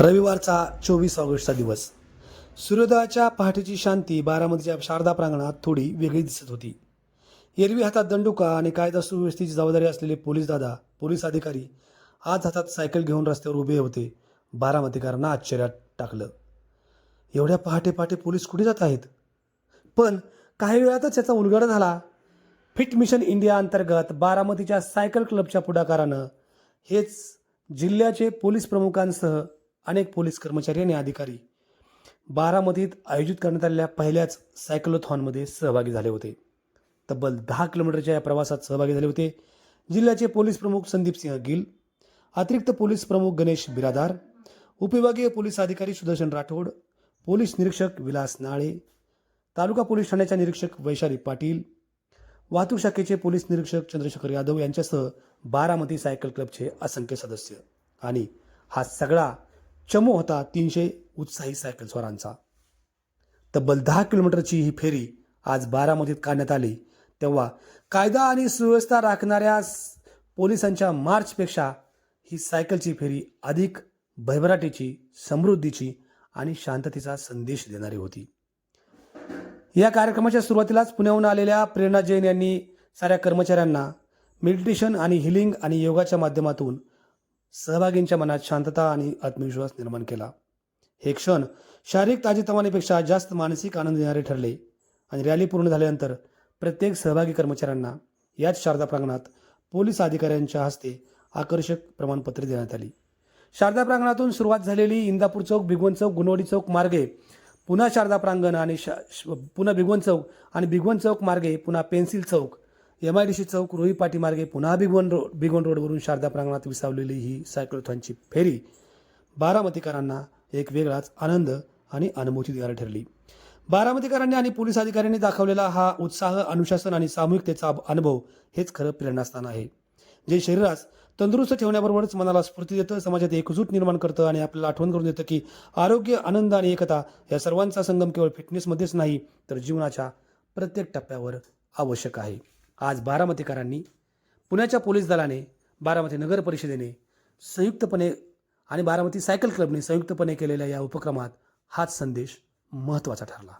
रविवारचा चोवीस ऑगस्टचा दिवस. सूर्योदयाच्या पहाटेची शांती बारामतीच्या शारदा प्रांगणात थोडी वेगळी दिसत होती. एरवी हातात दंडुका आणि कायदा सुव्यवस्थेची जबाबदारी असलेले पोलीस दादा पोलीस अधिकारी आज हातात सायकल घेऊन रस्त्यावर उभे होते. बारामतीकरांना आश्चर्यात टाकलं. एवढ्या पहाटे पहाटे पोलीस कुठे जात आहेत? पण काही वेळातच याचा उलगडा झाला. फिट मिशन इंडिया अंतर्गत बारामतीच्या सायकल क्लबच्या पुढाकारानं हेच जिल्ह्याचे पोलीस प्रमुखांसह अनेक पोलीस कर्मचारी आणि अधिकारी बारामतीत आयोजित करण्यात आलेल्या पहिल्याच सायकलोथॉनमध्ये सहभागी झाले होते. तब्बल दहा किलोमीटरच्या या प्रवासात सहभागी झाले होते. जिल्ह्याचे पोलीस प्रमुख संदीप सिंह गिल अतिरिक्त पोलीस प्रमुख गणेश बिरादार उपविभागीय पोलीस अधिकारी सुदर्शन राठोड पोलीस निरीक्षक विलास नाळे तालुका पोलीस ठाण्याच्या निरीक्षक वैशाली पाटील वाहतूक शाखेचे पोलीस निरीक्षक चंद्रशेखर यादव यांच्यासह बारामती सायकल क्लबचे असंख्य सदस्य. आणि हा सगळा चमू होता तीनशे उत्साही सायकलस्वारांचा तब्बल दहा किलोमीटरची ही फेरी आज बारामतीत काढण्यात आली. तेव्हा कायदा आणि सुव्यवस्था राखणाऱ्या पोलिसांच्या मार्चपेक्षा ही सायकलची फेरी अधिक भरभराटीची समृद्धीची आणि शांततेचा संदेश देणारी होती. या कार्यक्रमाच्या सुरुवातीलाच पुण्याहून आलेल्या प्रेरणा जैन यांनी साऱ्या कर्मचाऱ्यांना मेडिटेशन आणि हिलिंग आणि योगाच्या माध्यमातून सहभागींच्या मनात शांतता आणि आत्मविश्वास निर्माण केला. हे क्षण शारीरिक ताजेतवानेपेक्षा जास्त मानसिक आनंद देणारे ठरले आणि रॅली पूर्ण झाल्यानंतर प्रत्येक सहभागी कर्मचाऱ्यांना याच शारदा प्रांगणात पोलीस अधिकाऱ्यांच्या हस्ते आकर्षक प्रमाणपत्रे देण्यात आली. शारदा प्रांगणातून सुरुवात झालेली इंदापूर चौक भिगवण चौक गुणवडी चौक मार्गे पुन्हा शारदा प्रांगण आणि शा श- पुन्हा भिगवण चौक आणि भिगवण चौक मार्गे पुन्हा पेन्सिल चौक एम आय डी सी चौक रोही पाटीमार्गे पुन्हा भिगवण रोड भिगवण रोडवरून शारदा प्रांगणात विसावलेली ही सायक्लोथॉनची फेरी बारामतीकरांना एक वेगळाच आनंद आणि अनुभूती देणारी ठरली. बारामतीकरांनी आणि पोलीस अधिकाऱ्यांनी दाखवलेला हा उत्साह अनुशासन आणि सामूहिकतेचा अनुभव हेच खरं प्रेरणास्थान आहे. जे शरीरास तंदुरुस्त ठेवण्याबरोबरच मनाला स्फूर्ती देतं समाजात एकजूट निर्माण करतं आणि आपल्याला आठवण करून देतं की आरोग्य आनंद आणि एकता या सर्वांचा संगम केवळ फिटनेसमध्येच नाही तर जीवनाच्या प्रत्येक टप्प्यावर आवश्यक आहे. आज बारामतीकरांनी पुण्याच्या पोलीस दलाने बारामती नगर परिषदेने संयुक्तपणे आणि बारामती सायकल क्लबने संयुक्तपणे केलेल्या या उपक्रमात हाच संदेश महत्त्वाचा ठरला.